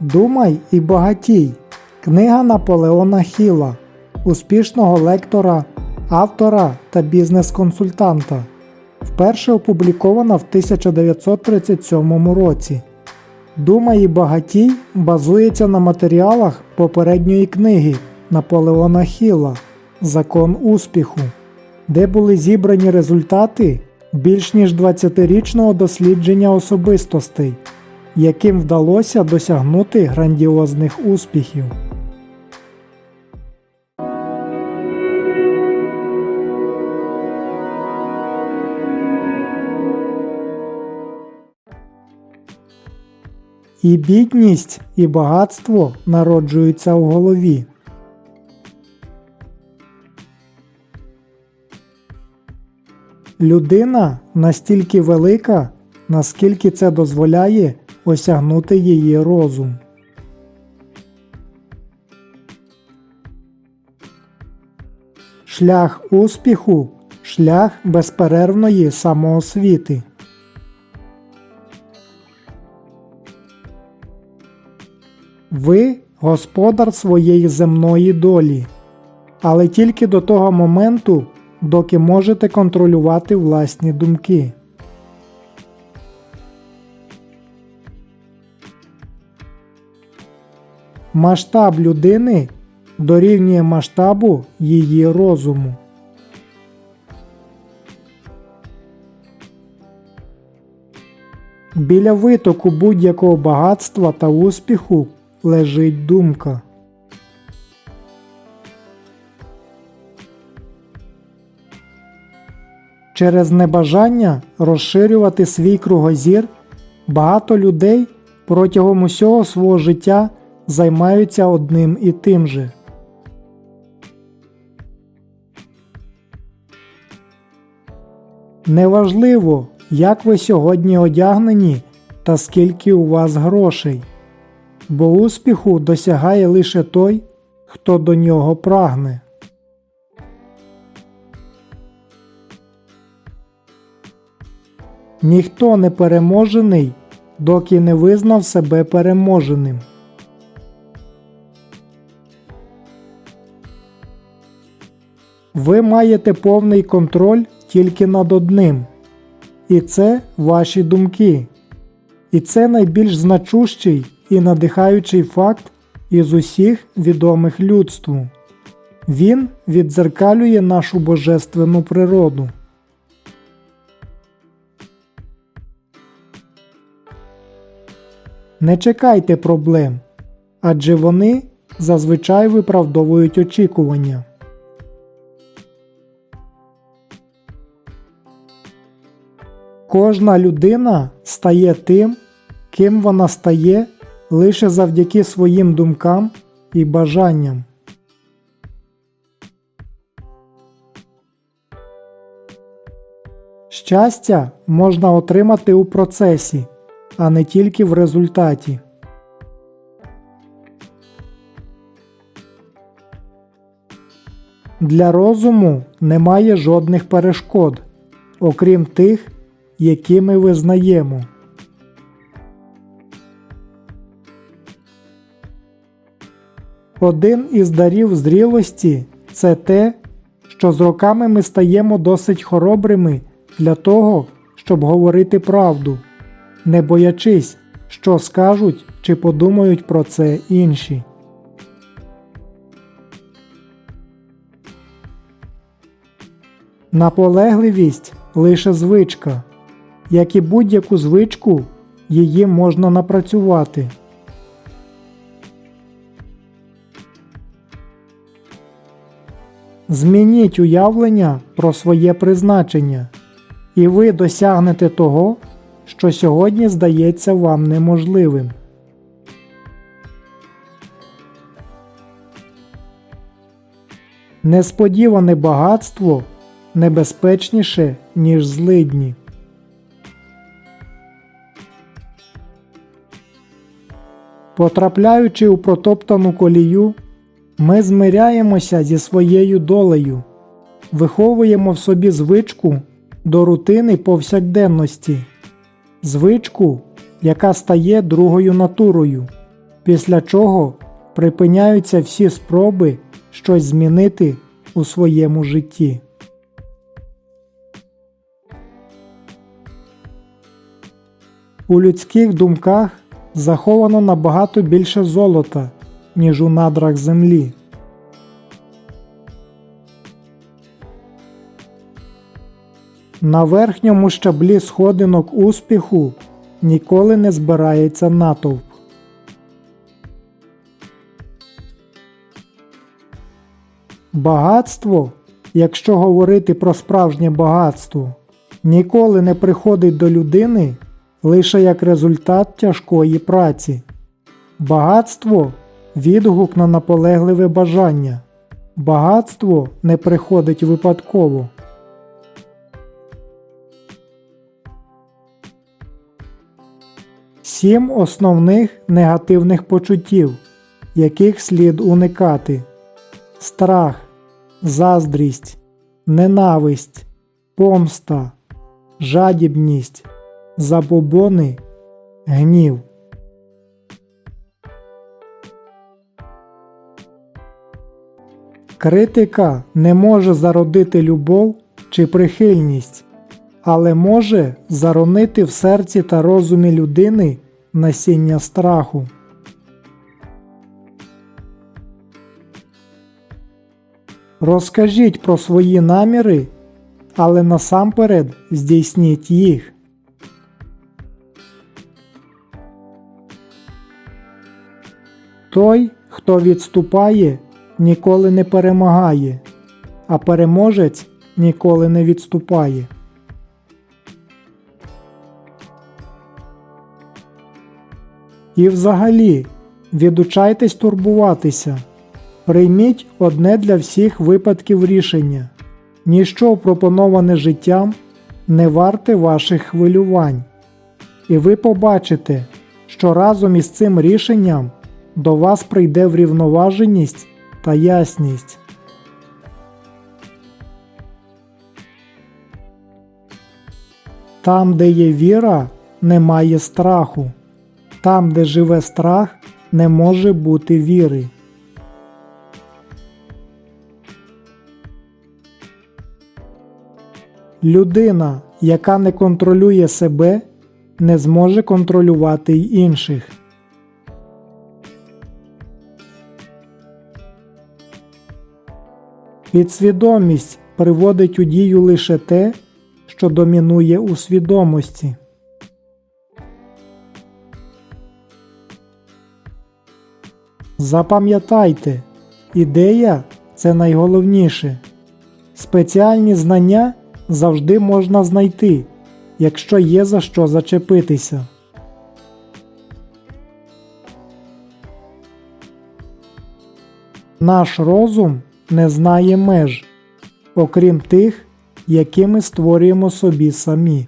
Думай і багатій. Книга Наполеона Хіла, успішного лектора, автора та бізнес-консультанта. Вперше опублікована в 1937 році. Думай і багатій базується на матеріалах попередньої книги Наполеона Хіла Закон успіху, де були зібрані результати більш ніж 20-річного дослідження особистостей, яким вдалося досягнути грандіозних успіхів. І бідність, і багатство народжуються в голові. Людина настільки велика, наскільки це дозволяє осягнути її розум. Шлях успіху шлях безперервної самоосвіти. Ви господар своєї земної долі, але тільки до того моменту, доки можете контролювати власні думки. Масштаб людини дорівнює масштабу її розуму. Біля витоку будь-якого багатства та успіху лежить думка. Через небажання розширювати свій кругозір багато людей протягом усього свого життя займаються одним і тим же. Неважливо, як ви сьогодні одягнені та скільки у вас грошей, бо успіху досягає лише той, хто до нього прагне. Ніхто не переможений, доки не визнав себе переможеним. Ви маєте повний контроль тільки над одним, і це ваші думки. І це найбільш значущий і надихаючий факт із усіх відомих людству. Він віддзеркалює нашу божественну природу. Не чекайте проблем, адже вони зазвичай виправдовують очікування. Кожна людина стає тим, ким вона стає лише завдяки своїм думкам і бажанням. Щастя можна отримати у процесі, а не тільки в результаті. Для розуму немає жодних перешкод, окрім тих, які ми визнаємо. Один із дарів зрілості це те, що з роками ми стаємо досить хоробрими для того, щоб говорити правду, не боячись, що скажуть чи подумають про це інші. Наполегливість лише звичка. Як і будь-яку звичку, її можна напрацювати. Змініть уявлення про своє призначення, і ви досягнете того, що сьогодні здається вам неможливим. Несподіване багатство небезпечніше, ніж злидні. Потрапляючи у протоптану колію, ми змиряємося зі своєю долею, виховуємо в собі звичку до рутини повсякденності, звичку, яка стає другою натурою. після чого припиняються всі спроби щось змінити у своєму житті. У людських думках заховано набагато більше золота, ніж у надрах землі. На верхньому щаблі сходинок успіху ніколи не збирається натовп. Багатство, якщо говорити про справжнє багатство, ніколи не приходить до людини лише як результат тяжкої праці. Багатство відгук на наполегливе бажання. Багатство не приходить випадково. Сім основних негативних почуттів, яких слід уникати: страх, заздрість, ненависть, помста, жадібність, забобони, гнів. Критика не може зародити любов чи прихильність, але може заронити в серці та розумі людини насіння страху. Розкажіть про свої наміри, але насамперед здійсніть їх. Той, хто відступає, ніколи не перемагає, а переможець ніколи не відступає. І взагалі, відучайтесь турбуватися. Прийміть одне для всіх випадків рішення. Ніщо пропоноване життям не варте ваших хвилювань. І ви побачите, що разом із цим рішенням до вас прийде врівноваженість та ясність. Там, де є віра, немає страху. Там, де живе страх, не може бути віри. Людина, яка не контролює себе, не зможе контролювати й інших. Підсвідомість приводить у дію лише те, що домінує у свідомості. Запам'ятайте, ідея це найголовніше. Спеціальні знання завжди можна знайти, якщо є за що зачепитися. Наш розум не знає меж, окрім тих, які ми створюємо собі самі.